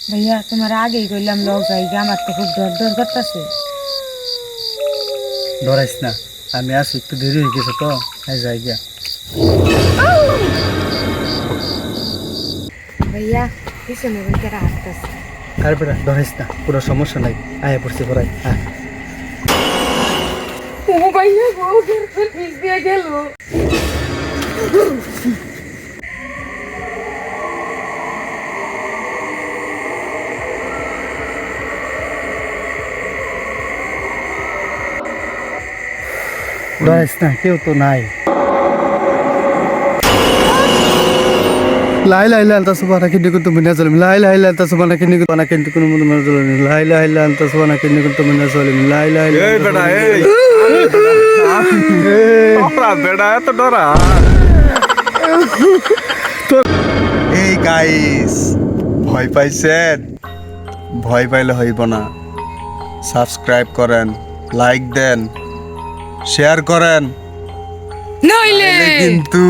ভাইয়া তোমার আগেই কইলাম লোক যাই আমার তো খুব ডর ডর করতেছে। ডরাইস না আমি আসি একটু দেরি হয়ে গেছে তো এই যাই গিয়া ভাইয়া পিছনে বলতে আসতেছে আর বেটা ডরাইস না কোনো সমস্যা নাই আয়া পড়ছে পড়াই হ্যাঁ ও ভাইয়া গো গেল। ডরাইস না কেউ তো নাই লাই লাই আলতা সুবানা কিন্নি kuntu minna zalim লাই লাই আলতা সুবানা কিন্নি kuntu ana kintu kuntu minna zalim লাই লাই আলতা সুবানা কিন্নি kuntu minna zalim লাই লাই এই বেটা এই ডরা বেটা এত ডরা এই গাইস ভয় পাইছেন ভয় পাইলে হইব না সাবস্ক্রাইব করেন লাইক দেন শেয়ার করেন। নইলে। কিন্তু